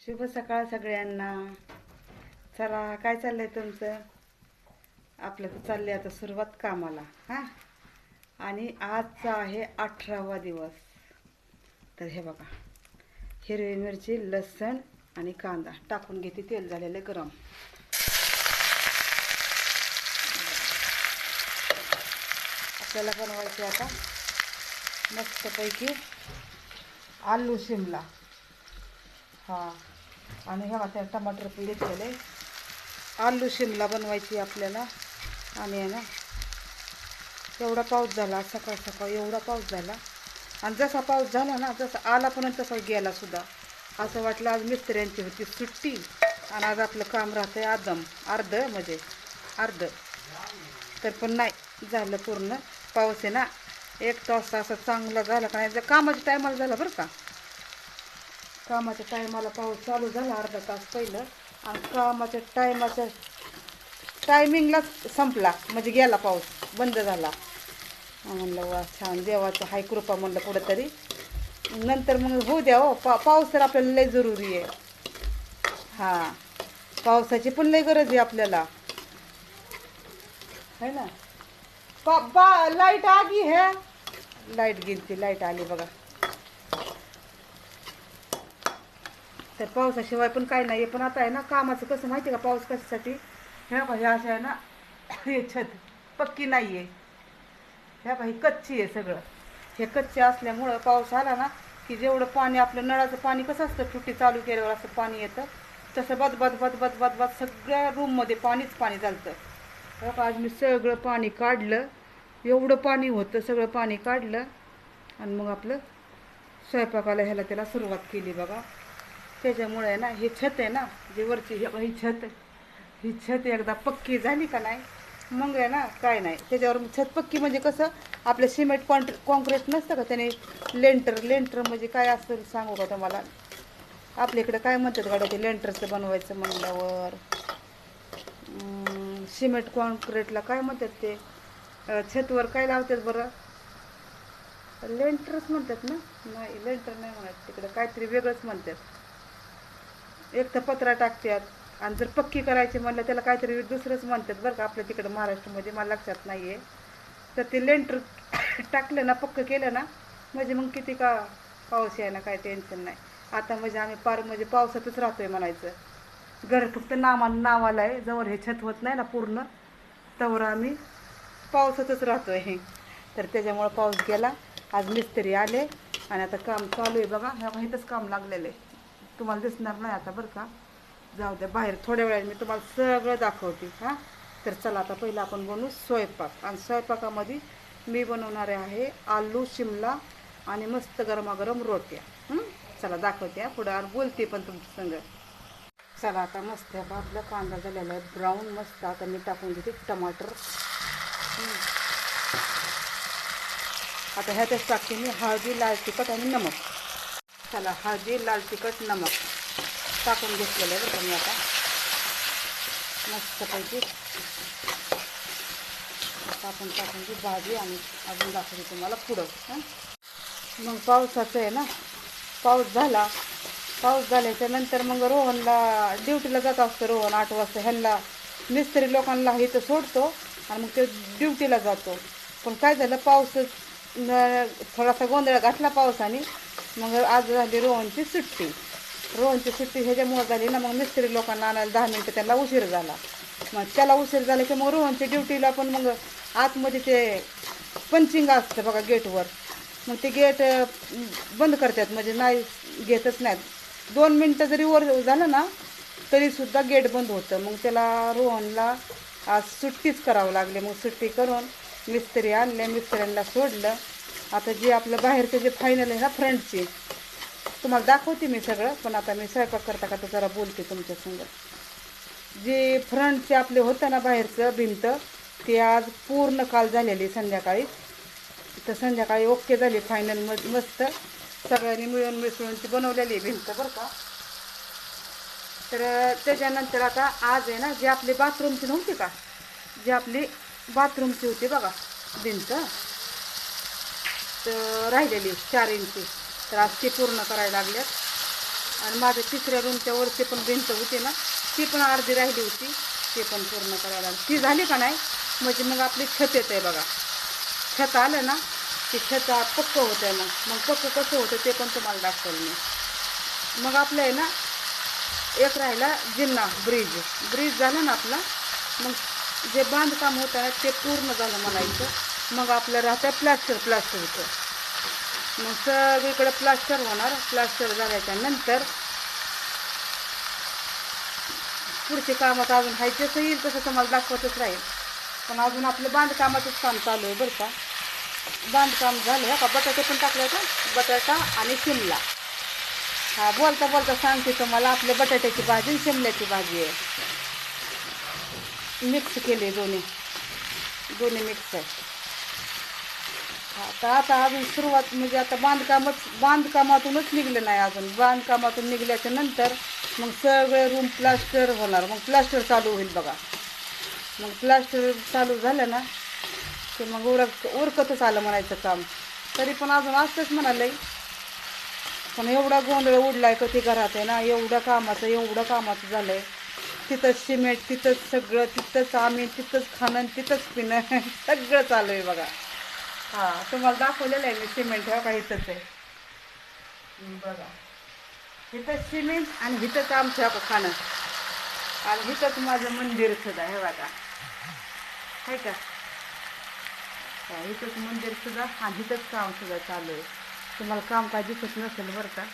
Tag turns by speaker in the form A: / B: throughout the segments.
A: शुभ सकाळ सगळ्यांना. चला काय चाललंय तुमचं? आपलं तर चाललंय आता सुरुवात कामाला हां? आणि आजचा आहे अठरावा दिवस. तर हे बघा हिरवी मिरची लसण आणि कांदा. टाकून घेते तेल झालेलं गरम. आपल्याला बनवायचे आता मस्तपैकी आलू शिमला. हा. आणि हे त्या टमाटर पण घेतलेले. आलू शिमला बनवायची आपल्याला. आणि आहे ना एवढा पाऊस झाला सकाळ सकाळ एवढा पाऊस झाला. आणि जसा पाऊस झाला ना जसा आला पण तसा गेला सुद्धा. असं वाटलं आज मिस्त्र्यांची होती सुट्टी. आणि आज आपलं काम राहतंय आदम. अर्ध म्हणजे अर्ध. तर पण नाही झालं पूर्ण. पाऊस आहे ना एक तास असं चांगला झाला का नाही जर कामाच्या टायमाला झाला बरं का. कामाच्या टायमाला पाऊस चालू झाला अर्धा तास पहिलं. आणि कामाच्या टायमाच्या टायमिंगलाच संपला. म्हणजे गेला पाऊस बंद झाला. म्हणलं वा छान देवाचं हाय कृपा म्हणलं कुठंतरी. नंतर मग होऊ द्या हो पा पाऊस तर आपल्याला लय जरुरी आहे. हां पावसाची पण लय गरज आहे आपल्याला. है ना? पा बा लाइट आली है. लाइट गेली लाइट आली बघा. तर पावसाशिवाय पण काय नाही पण आता आहे ना कामाचं कसं माहिती आहे का पाऊस कशासाठी? ह्या भाई हे असं आहे ना हे छत पक्की नाही आहे ह्या भाई कच्ची आहे सगळं. हे कच्चे असल्यामुळं पाऊस आला ना की जेवढं पाणी आपलं नळाचं पाणी कसं असतं फुटी चालू केल्यावर असं पाणी येतं तसं बद बद बद बद बद बद सगळ्या रूममध्ये पाणीच पाणी चालतं. आज मी सगळं पाणी काढलं. एवढं पाणी होतं सगळं पाणी काढलं. आणि मग आपलं स्वयंपाकाला ह्याला त्याला सुरुवात केली बघा. त्याच्यामुळे आहे ना हे छत आहे ना जे वरची ही छत ही छत एकदा पक्की झाली का नाही मग आहे ना काय नाही. त्याच्यावर छत पक्की म्हणजे कसं आपलं सिमेंट कॉन्ट्र कॉन्क्रीट नसतं का त्याने? लेंटर लेंटर म्हणजे काय असतं सांगू का तुम्हाला? आपल्याकडे काय म्हणतात गाड्या ते लेंटरचं बनवायचं म्हणल्यावर सिमेंट कॉन्क्रीटला काय म्हणतात ते? छतवर काय लावतात बरं? लेंटरच म्हणतात ना? नाही लेंटर नाही म्हणत. तिकडे काहीतरी वेगळंच म्हणतात. एक तर पत्रा टाकतात आणि जर पक्की करायची म्हणलं त्याला काहीतरी दुसरंच म्हणतात बरं का आपल्या तिकडं महाराष्ट्रामध्ये मला लक्षात नाही आहे तर ते लेंटर टाकलं ना पक्क केलं ना म्हणजे मग किती का पाऊस यायला काय टेन्शन नाही. आता म्हणजे आम्ही पार म्हणजे पावसातच राहतोय म्हणायचं. घर फक्त नामा नावाला आहे जवळ हे छत होत नाही ना पूर्ण तवर आम्ही पावसातच राहतो आहे तर त्याच्यामुळं पाऊस गेला आज मिस्त्री आले आणि आता काम चालू आहे बघा ह्या माहीतच काम लागलेलं आहे. तुम्हाला दिसणार नाही आता बरं का. जाऊ द्या बाहेर थोड्या वेळाने मी तुम्हाला सगळं दाखवते हां. तर चला आता पहिलं आपण बनवू स्वयंपाक. आणि स्वयंपाकामध्ये मी बनवणार आहे आलू शिमला आणि मस्त गरमागरम रोट्या. चला दाखवते पुढं आणि बोलते पण तुमच्या संग. चला आता मस्त आहे आपला कांदा झालेला आहे ब्राऊन मस्त. आता मी टाकून घेते टमाटर. आता ह्यातच टाकते मी हळदी लाल तिखट आणि नमक. चला हळदी लाल तिखट नमक. टाकून घेतलेलं आहे बरं मी आता. मस्तपैकी. टाकून टाकून ती भाजी आणि अजून दाखवते तुम्हाला पुढं. हां? मग पावसाचं आहे ना? पाऊस झाला. पाऊस झाल्याच्यानंतर मग रोहनला ड्युटीला जात असतो रोहन आठ वाजता. ह्यांना मिस्त्री लोकांना इथं सोडतो आणि मग ते ड्युटीला जातो. पण काय झालं? पाऊस न- थोडासा गोंधळ घातला पावसाने. मग आज झाली रोहनची सुट्टी. रोहनची सुट्टी ह्याच्यामुळे झाली ना मग मिस्त्री लोकांना आणायला दहा मिनटं त्यांना उशीर झाला. मग त्याला उशीर झाला की मग रोहनच्या ड्युटीला पण मग आतमध्ये ते पंचिंग असतं बघा गेटवर. मग ते गेट बंद करतात. म्हणजे नाही घेतच नाहीत. दोन मिनटं जरी वर झालं ना तरीसुद्धा गेट बंद होतं. मग त्याला रोहनला आज सुट्टीच करावं लागली. मग सुट्टी करून मिस्त्री आणले मिस्त्र्यांना सोडलं. आता जे आपलं बाहेरचं जे फायनल आहे ना फ्रंटचे तुम्हाला दाखवते मी सगळं पण आता मी स्वयंपाक करता करता जरा बोलते तुमच्या संग. जे फ्रंटचे आपले होतं ना बाहेरचं भिंत ते आज पूर्ण काल झालेली संध्याकाळी. तर संध्याकाळी ओके झाली फायनल म मस्त. सगळ्यांनी मिळून मिसळून ती बनवलेली आहे भिंत बरं का. तर त्याच्यानंतर आता आज आहे ना जे आपली बाथरूमची नव्हती का? जी आपली बाथरूमची होती बघा भिंत. राहिलेली चार इंची तर आज ती पूर्ण करायला लागल्यात. आणि माझ्या तिसऱ्या रूमच्या वरची पण भिंत होती ना ती पण अर्धी राहिली होती. ती पण पूर्ण करायला लागली. ती झाली का नाही? म्हणजे मग आपली छत येत आहे बघा. छत आलं ना की छत पक्क होतं मग मग पक्क कसं होतं ते पण तुम्हाला दाखवलं मी. मग आपलं आहे ना एक राहिला जिन्ना ब्रिज ब्रिज झालं ना आपला. मग जे बांधकाम होतं ना ते पूर्ण झालं म्हणायचं. मग आपलं राहतं प्लास्टर प्लास्टरचं मग सगळीकडं प्लास्टर होणार. प्लास्टर झाल्याच्यानंतर पुढचे कामात अजून हाय जसं येईल तसं तुम्हाला दाखवतच राहील. पण अजून आपलं बांधकामाचंच काम चालू आहे बरं का. बांधकाम झालं का? बटाटे पण टाकले होतं. बटाटा आणि शिमला. हा बोलता बोलता सांगते तुम्हाला आपल्या बटाट्याची भाजी आणि शिमल्याची भाजी आहे. मिक्स केली दोन्ही. दोन्ही मिक्स आहे. आता आता अजून सुरुवात म्हणजे आता बांधकामच बांधकामातूनच निघलं नाही अजून. बांधकामातून निघल्याच्या नंतर मग सगळे रूम प्लास्टर होणार. मग प्लास्टर चालू होईल बघा. मग प्लास्टर चालू झालं ना की मग उरक उरकतच आलं म्हणायचं काम. तरी पण अजून असतंच म्हणालंय. पण एवढा गोंधळ उडलाय कधी घरात आहे ना एवढं कामाचं एवढं कामाचं झालं आहे तिथंच सिमेंट तिथंच सगळं तिथंच आम्ही तिथंच खाणं आणि तिथंच पिणं सगळं चालू आहे बघा. हा तुम्हाला दाखवलेलं आहे मी सिमेंट ठेवा का इथंच आहे. बघा. इथं सिमेंट आणि हिथंच आमचं हे खाणं. आणि इथंच माझं मंदिर सुद्धा हे बघा. आहे का? हा, इथंच मंदिर सुद्धा आणि हिथंच काम सुद्धा चालू आहे. तुम्हाला काम काय दिसत नसेल बरं का?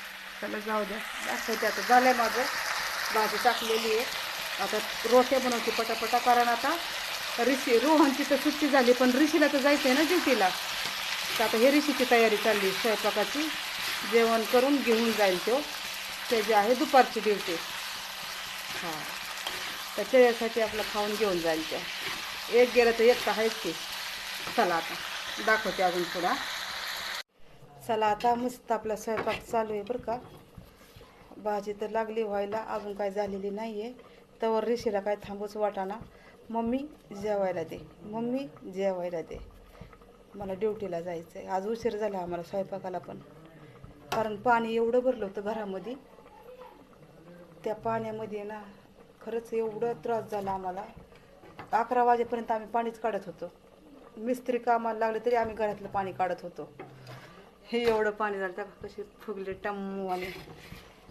A: चला जाऊ द्या. दाखवते आता. झालं आहे माझं. भाजी टाकलेली आहे. आता रोटे बनवते पटापटा. कारण आता ऋषी रोहनची तर सुट्टी झाली पण ऋषीला तर जायचं आहे ना ड्युटीला. तर आता हे ऋषीची तयारी चालली स्वयंपाकाची. जेवण करून घेऊन जाईल तो. त्याची आहे दुपारची ड्युटी. हां. तर त्याच्यासाठी आपलं खाऊन घेऊन जाईल त्या एक गेलं तर एक तर आहेच की. चला आता. दाखवते अजून पुढं. चला आता मस्त आपला स्वयंपाक चालू आहे बरं का. भाजी तर लागली व्हायला अजून काय झालेली नाही आहे तवर ऋषीला काय थांबूच वाटाणा. मम्मी जेवायला दे. मम्मी जेवायला दे. मला ड्युटीला जायचं आहे आज उशीर झाला आम्हाला स्वयंपाकाला पण. कारण पाणी एवढं भरलं होतं घरामध्ये. त्या पाण्यामध्ये ना खरंच एवढं त्रास झाला आम्हाला. अकरा वाजेपर्यंत आम्ही पाणीच काढत होतो. मिस्त्री कामाला लागले तरी आम्ही घरातलं पाणी काढत होतो. हे एवढं पाणी झालं त्या कशी फुगले टम्मू आणि.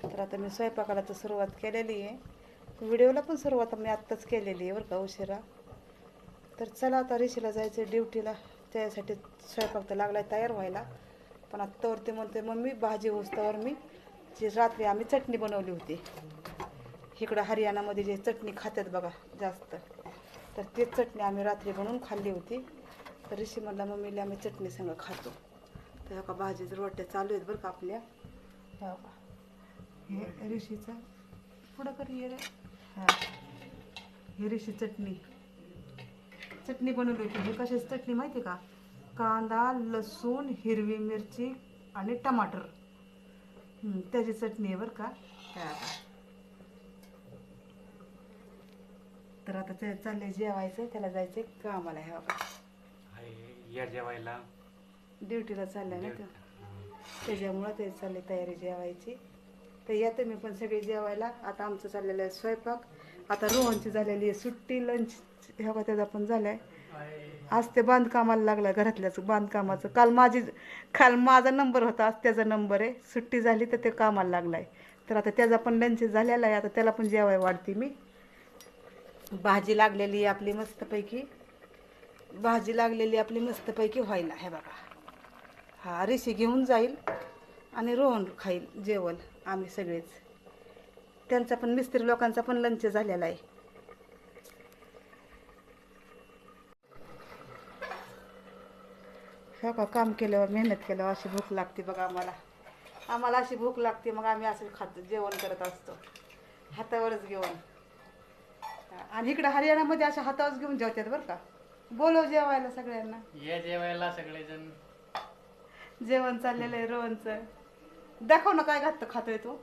A: तर आता मी स्वयंपाकाला तर सुरुवात केलेली आहे. व्हिडिओला पण सुरुवात मी आत्ताच केलेली आहे बरं का उशिरा. तर चला आता ऋषीला जायचं ड्युटीला. त्यासाठी स्वयंपाक तर लागला तयार व्हायला. पण आत्तावर ते म्हणते मम्मी भाजी होस्तावर मी. जी रात्री आम्ही चटणी बनवली होती. इकडं हरियाणामध्ये जे चटणी खातात बघा जास्त. तर ती चटणी आम्ही रात्री बनवून खाल्ली होती. तर ऋषी म्हणला मम्मीला आम्ही चटणी संग खातो. तर का भाजी रोट्या चालू आहेत बरं का आपल्या. हो का हे ऋषीचा. पुढं कर ये रे हां. हे ऋषी चटणी. चटणी बनवली होती. हे कशाची चटणी माहिती का? कांदा लसूण हिरवी मिरची आणि टमाटर. हं, त्याची चटणी आहे बरं का? हे. आता. तर आता ते चाललंय जेवायचं. त्याला जायचं कामाला ह्या
B: आहे या जेवायला.
A: ड्युटीला चाललंय ना त्याच्यामुळं ते चालली तयारी जेवायची. तर या तुम्ही पण सगळे जेवायला. आता आमचं चाललेलं आहे स्वयंपाक. आता रोहनची झालेली आहे सुट्टी लंच ह्या त्याचा पण झालाय. आज ते बांधकामाला लागला घरातल्याच बांधकामाचं. काल माझी काल माझा नंबर होता आज त्याचा नंबर आहे. सुट्टी झाली तर ते कामाला लागलाय. तर आता त्याचा पण लंच झालेला आहे. आता त्याला पण जेवाय वाढते मी. भाजी लागलेली आहे आपली मस्तपैकी. भाजी लागलेली आपली मस्तपैकी व्हायला. हे बघा. हा रिशी घेऊन जाईल आणि रोहन खाईल जेवण. आम्ही सगळेच. त्यांचा पण मिस्त्री लोकांचा पण लंच झालेला आहे. हो का काम केल्यावर मेहनत केल्यावर अशी भूक लागते बघा आम्हाला. आम्हाला अशी भूक लागते मग आम्ही असं खातो जेवण करत असतो. हातावरच घेऊन. आणि इकडं हरियाणामध्ये अशा हातावरच घेऊन जेवतात बरं का. बोलव जेवायला सगळ्यांना.
B: या जेवायला सगळेजण.
A: जेवण चाललेलं आहे रोहनचं. दाखव ना काय घातलं खातोय तू.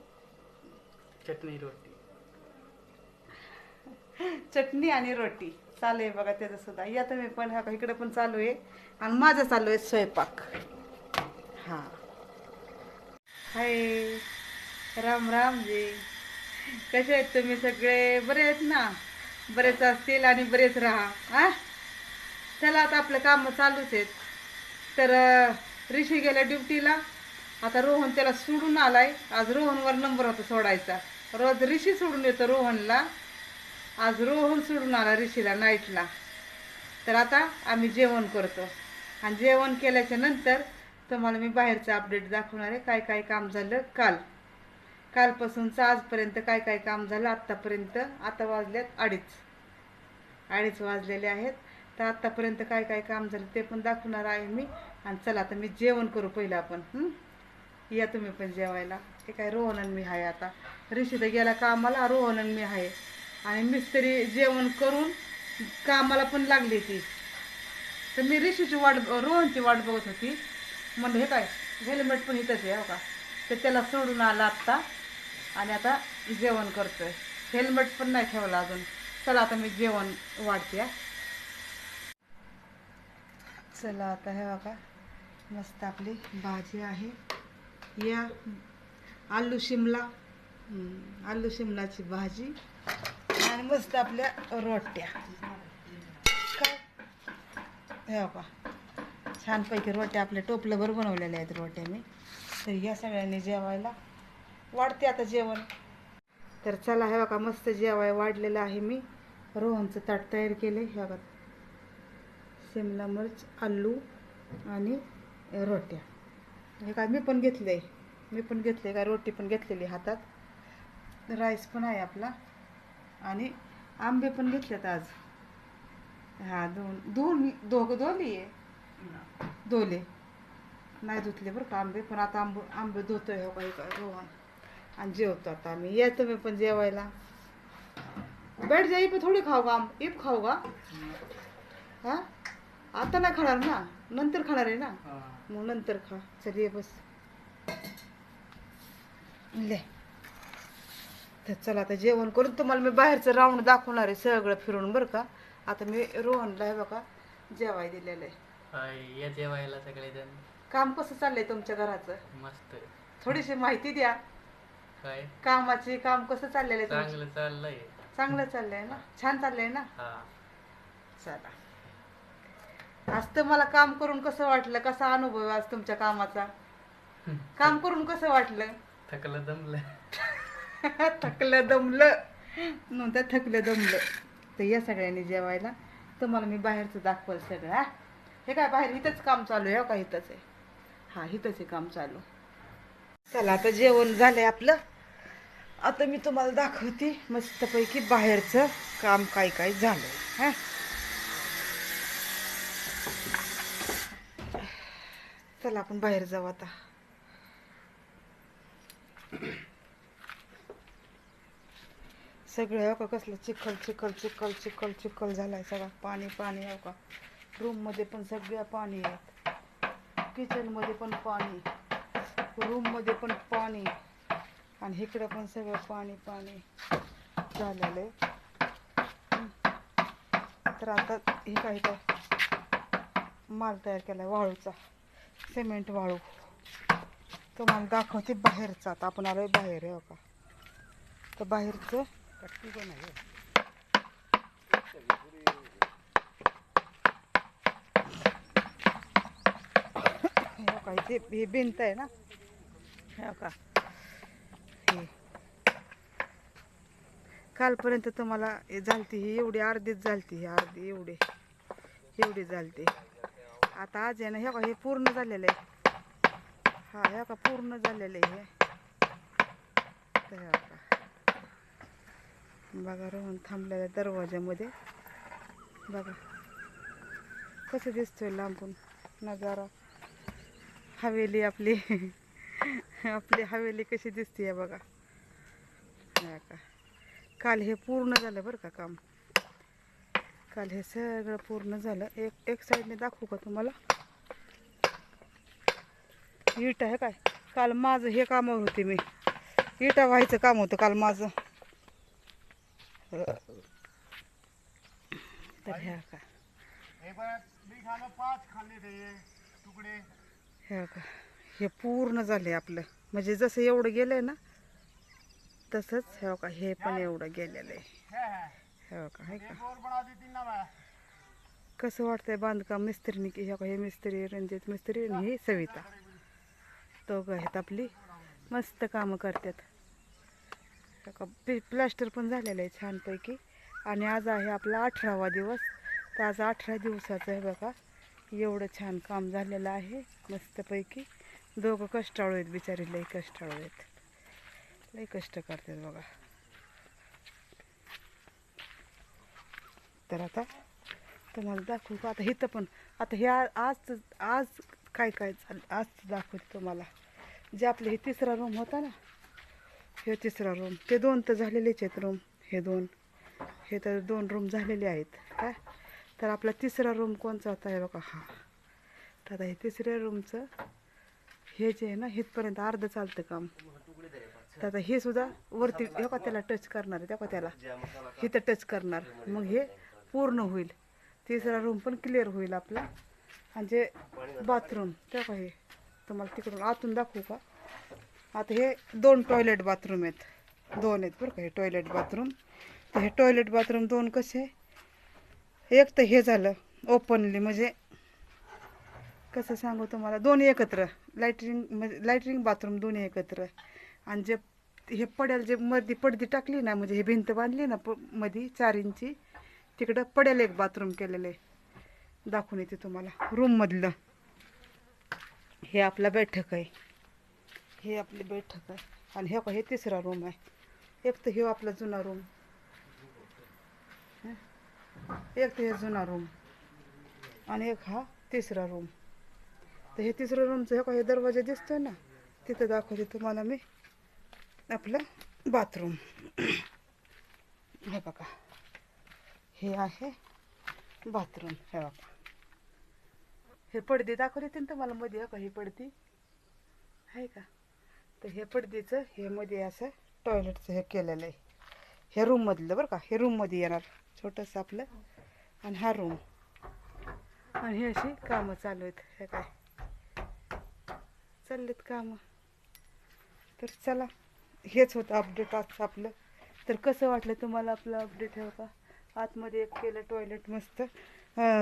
B: चटणी रोटी.
A: चटणी आणि रोटी. चालू आहे बघा त्याचं सुद्धा. या तुम्ही पण हा इकडे पण चालू आहे. आणि माझं चालू आहे स्वयंपाक. हां. हाय. राम राम जी. कसे आहेत तुम्ही सगळे? बरे आहेत ना? बरेच असतील आणि बरेच राहा. आ? चला आता आपलं काम चालूच आहेत. तर ऋषी गेल्या ड्युटीला. आता रोहन त्याला सोडून आलाय. आज रोहनवर नंबर होता सोडायचा. रोज ऋषी सोडून येतो रोहनला. आज रोहन सोडून आला ऋषीला नाईटला तर आता आम्ही जेवण करतो. आणि जेवण केल्याच्यानंतर तुम्हाला मी बाहेरचं अपडेट दाखवणार आहे काय काय काम झालं काल. कालपासूनचं आजपर्यंत काय काय काम झालं आत्तापर्यंत. आता वाजल्यात अडीच. अडीच वाजलेले आहेत. तर आत्तापर्यंत काय काय काम झालं ते पण दाखवणार आहे मी. आणि चला आता मी जेवण करू पहिलं आपण. या तुम्ही पण जेवायला. हे काय रोहन आणि मी आहे आता. ऋषी गेला कामाला रोहन आणि मी आहे. आणि मिस्त्री जेवण करून कामाला पण लागली ती. तर मी ऋषीची वाट रोहनची वाट बघत होती. म्हणलं हे काय हेल्मेट पण इथंच आहे हो का? तर त्याला सोडून आला आत्ता. आणि आता जेवण करतोय. हेल्मेट पण नाही ठेवलं अजून. चला आता मी जेवण वाढते चला आता हे बघा. मस्त आपली भाजी आहे. या. आलू शिमला. आलू शिमलाची भाजी. आणि मस्त आपल्या रोट्या. काय हे बघा. छानपैकी रोट्या आपल्या टोपलंभर बनवलेल्या आहेत रोट्या मी. तर या सगळ्यांनी जेवायला वाढते आता जेवण. तर चला हे बघा मस्त जेवाय वाढलेलं आहे मी. रोहनचं ताट तयार केलं हे बघा. शिमला मिरच आलू आणि रोट्या. हे काय मी पण घेतले मी पण घेतले काय रोटी पण घेतलेली हातात. राईस पण आहे आपला. आणि आंबे पण घेतलेत आज. हा दोन दोन दोघं दोन्ही आहे? दोले नाही धुतले बरं का आंबे पण आता आंब आंबे धुतोय हो काही काय रोहन. आणि जेवतो आता आम्ही. या तुम्ही पण जेवायला. बैठ जा इप थोडी खाऊ का आंब इप खाऊ का हा? आता नाही खाणार ना? नंतर खाणार आहे ना?
B: हा.
A: मग नंतर खा. चल ये बस. ले. तर चला आता जेवण करून तुम्हाला मी बाहेरचं राऊंड दाखवणार आहे सगळं फिरून बरं का? आता मी रोहनला हे बघा जेवाय दिलेलं आहे.
B: या जेवायला सगळेजण
A: काम कसं चाललंय तुमच्या घराचं?
B: मस्त.
A: थोडीशी माहिती द्या.
B: काय?
A: कामाची काम कसं चाललेलं आहे?
B: चांगलं चाललंय.
A: चांगलं चाललंय ना? छान चाललंय ना?
B: हा.
A: चला. आज तर मला काम करून कसं वाटलं? कसा अनुभव आहे आज तुमच्या कामाचा? काम करून कसं वाटलं?
B: थकलं दमलं.
A: थकलं दमलं. नंतर थकलं दमलं. तर या सगळ्यांनी जेवायला. तुम्हाला मी बाहेरचं दाखवल सगळं हा. हे काय बाहेर इथंच काम चालू आहे हो का? इथंच आहे. हा इथंच आहे काम चालू. चला आता जेवण झालंय आपलं. आता मी तुम्हाला दाखवते मस्तपैकी बाहेरचं काम काय काय झालंय हा. चला आपण बाहेर जाऊ आता. सगळं हो का कसलं चिखल चिखल चिखल चिखल चिखल झालाय सगळा. पाणी पाणी हो का. रूममध्ये पण सगळ्या पाणी आहेत. किचनमध्ये पण पाणी. रूममध्ये पण पाणी. आणि इकडं पण सगळं पाणी पाणी झालेलं आहे. तर आता हे काय काय माल तयार केलाय वाळूचा. सिमेंट वाळू. तुम्हाला दाखवते बाहेरचा. आता आपण आलोय बाहेर आहे हो का? तर बाहेरचं कट्टी पण आहे हो. हे. हो इथे ही भिंत आहे ना? हे हो का? हे. कालपर्यंत तुम्हाला हे झालती ही एवढी अर्धीच झालती ही अर्धी एवढी. एवढी झालती. आता आज आहे ना हे का हे पूर्ण झालेलं आहे. हा हे का पूर्ण झालेलं आहे हे. हे बघा. बघा रोहन थांबलेलं दरवाज्यामध्ये. बघा. कसं दिसतोय लांबून नजारा. हवेली आपली. आपली हवेली कशी दिसते बघा. का काल हे पूर्ण झालं बरं का काम? काल हे सगळं पूर्ण झालं. एक एक साईडने दाखवू का तुम्हाला? इट आहे काय? काल माझं हे कामावर होते मी. इटा व्हायचं काम होतं काल माझं. तर ह्या का? हे का? हे पूर्ण झाले आपलं. म्हणजे जसं एवढं गेलंय ना तसंच हे बघा हे पण एवढं गेलेलं आहे. हे बघा आहे का? कसं वाटतंय बांधकाम मिस्त्रीने की हे बघा हे मिस्त्री रणजित मिस्त्री आणि ही सविता. दोघं आहेत आपली. मस्त कामं करतात. पि प्लास्टर पण झालेलं आहे छानपैकी. आणि आज आहे आपला अठरावा दिवस. तर आज अठरा दिवसाचं आहे बघा. एवढं छान काम झालेलं आहे मस्तपैकी. दोघं कष्टाळू आहेत बिचारी लई कष्टाळू आहेत. लई कष्ट करतात बघा. तर आता तुम्हाला दाखवू का? आता इथं पण आता हे आज आज काय काय चाललं आज दाखवते तुम्हाला. जे आपले हे तिसरा रूम होता ना हे तिसरा रूम ते दोन तर झालेलेच आहेत रूम हे दोन. हे तर दोन रूम झालेले आहेत काय तर आपला तिसरा रूम कोणचा होता हे बघा हा. तर आता हे तिसऱ्या रूमचं हे जे आहे ना इथपर्यंत अर्ध चालतं काम. तर आता हे सुद्धा वरती हे का त्याला टच करणार आहे का त्याला. इथं टच करणार. मग हे पूर्ण होईल. तिसरा रूम पण क्लिअर होईल आपला. आणि जे बाथरूम त्या का हे. तुम्हाला तिकडून आतून दाखवू का? आता हे दोन टॉयलेट बाथरूम आहेत. दोन आहेत बरं का हे टॉयलेट बाथरूम तर हे टॉयलेट बाथरूम दोन कसे? एक तर हे झालं ओपनली म्हणजे कसं सांगू तुम्हाला? दोन्ही एकत्र. लाईटरिंग म्हणजे लाईटरिंग बाथरूम दोन्ही एकत्र. आणि जे हे पडेल जे मध्ये पडदी टाकली ना म्हणजे हे भिंत बांधली ना प मध्ये चार इंची तिकडं पडेल एक बाथरूम केलेलं. आहे दाखवून येते तुम्हाला. रूममधलं हे आपला बैठक आहे. हे आपली बैठक आहे. आणि हे हे तिसरा रूम आहे. एक तर हे आपला जुना रूम एक तर हे जुना रूम आणि एक हा तिसरा रूम तर हे तिसरं रूमचं हे का हे दरवाजा दिसतोय ना? तिथं दाखवते तुम्हाला मी आपलं बाथरूम हे बघा. हे आहे बाथरूम. हे बघा. हे पडदे दाखवले ना तुम्हाला मध्ये का ही पडदी. आहे का? तर हे पडदीचं हे मध्ये असं टॉयलेटचं हे केलेलं आहे. हे रूममधलं बरं का? हे रूममध्ये येणार. छोटंसं आपलं. आणि हा रूम आणि हे अशी कामं चालू आहेत. हे काय? चाललेत कामं. तर चला हेच होतं अपडेट आजचं आपलं. तर कसं वाटलं तुम्हाला आपलं अपडेट हे का आतमध्ये एक केलं टॉयलेट मस्त.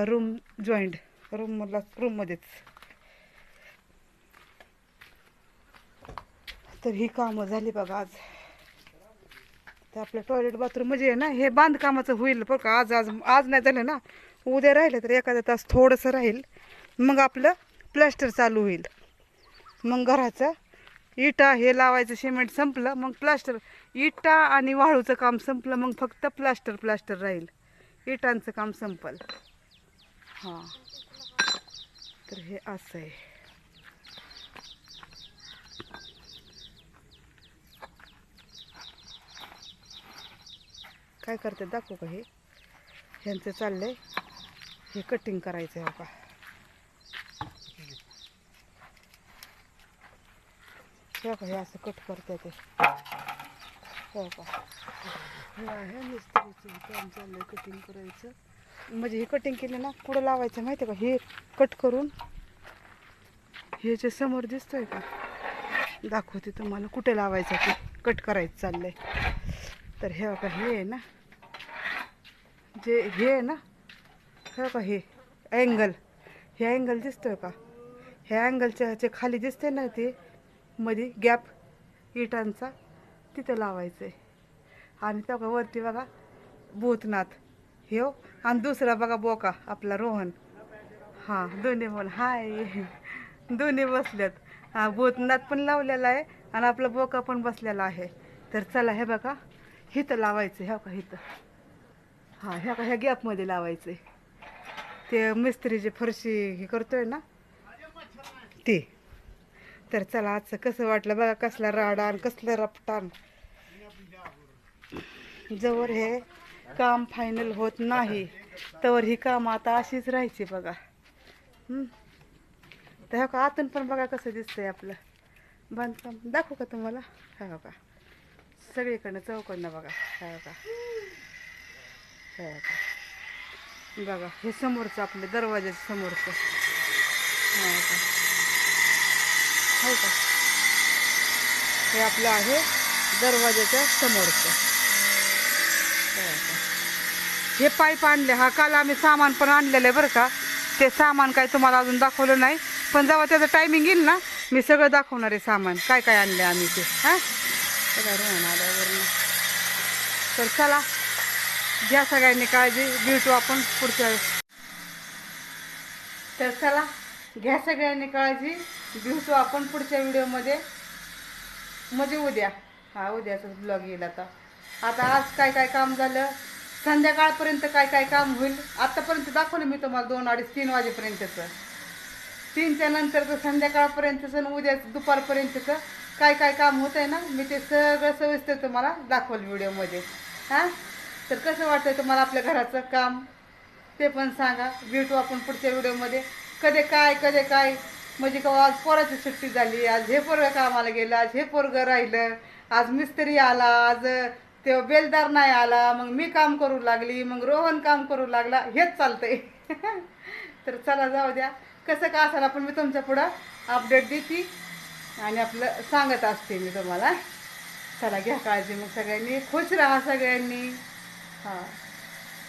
A: रूम जॉईंट रूमला रूममध्येच तर ही कामं झाली बघा आज. तर आपलं टॉयलेट बाथरूम म्हणजे आहे ना हे बांधकामाचं होईल बरं का. आज आज आज नाही झालं ना. उद्या राहिलं तर एखादा तास थोडंसं राहील. मग आपलं प्लॅस्टर चालू होईल. मग घराचं इटा हे लावायचं सिमेंट संपलं मग प्लास्टर. इटा आणि वाळूचं काम संपलं मग फक्त प्लास्टर प्लास्टर राहील. इटांचं काम संपल. हां. तर हे असं आहे. काय करते दाखवू का हे? ह्यांचं चाललंय. हे कटिंग करायचं आहे हो का? हे का? हे असं कट करते ते. हो हे आहे मिस्त्रीचं काम चाललंय कटिंग करायचं. म्हणजे हे कटिंग केलं ना पुढं लावायचं माहिती का? हे कट करून हे जे समोर दिसतंय का? दाखवते तुम्हाला कुठे लावायचं ते. कट करायचं चाललंय. तर हे बघा हे आहे ना? जे हे आहे ना? हे बघा हे अँगल हे अँगल दिसतोय का? हे अँगलच्या ह्याचे खाली दिसते ना ते मध्ये गॅप इटांचा तिथं लावायचं आहे आणि त्या वरती बघा भूतनाथ. हे हो आणि दुसरा बघा बोका आपला रोहन. हां दोन्ही बोल हाय. दोन्ही बसल्यात. हां भूतनाथ पण लावलेला आहे आणि आपला बोका पण बसलेला आहे. तर चला हे बघा हिथं लावायचं ह्या का हिथं. हां ह्या का ह्या गॅपमध्ये लावायचं ते मिस्त्रीची फरशी हे करतोय ना ते. तर चला आजचं कसं वाटलं बघा कसला राडान कसलं रपटान. जवळ हे काम फायनल होत नाही. तर ही काम आता अशीच राहायची बघा. तर का आतून पण बघा कसं दिसतंय आपलं. बांधकाम दाखवू का तुम्हाला? हा का सगळीकडनं चौकडनं बघा. हा का का बघा. हे समोरचं आपलं दरवाज्याच्या समोरचं. हा का हो का? हे आपलं आहे दरवाजाच्या समोरचं. हो हे पाईप आणले हा काल आम्ही सामान पण आणलेलं आहे बरं का. ते सामान काय तुम्हाला अजून दाखवलं नाही. पण जेव्हा त्याचं टायमिंग येईल ना मी सगळं दाखवणार आहे सामान. काय काय आणलं आम्ही ते हां? तर चला घ्या सगळ्यांनी काळजी भेटू आपण पुढच्या वेळेस. तर चला घ्या सगळ्यांनी काळजी. भेटू आपण पुढच्या व्हिडिओमध्ये म्हणजे उद्या. हा उद्याचाच ब्लॉग येईल आता. आता आज काय काय काम झालं? संध्याकाळपर्यंत काय काय काम होईल? आत्तापर्यंत दाखवलं मी तुम्हाला दोन अडीच तीन वाजेपर्यंतचं. तीनच्या नंतरचं संध्याकाळपर्यंतचं आणि उद्या दुपारपर्यंतचं काय काय काम होत आहे ना मी ते सगळं सविस्तर तुम्हाला दाखवलं व्हिडिओमध्ये. हां? तर कसं वाटतं तुम्हाला आपल्या घराचं काम? ते पण सांगा. भेटू आपण पुढच्या व्हिडिओमध्ये. कधी काय कधी काय? म्हणजे का आज पोराची सुट्टी झाली आज हे पोरगं कामाला गेलं आज हे पोरगं राहिलं आज मिस्त्री आला आज ते बेलदार नाही आला मग मी काम करू लागली मग रोहन काम करू लागला हेच चालतंय. तर चला जाऊ द्या. कसं का असाल आपण मी तुमच्या पुढं अपडेट देते आणि आपलं सांगत असते मी तुम्हाला. चला घ्या काळजी मग सगळ्यांनी. खुश राहा सगळ्यांनी. हां.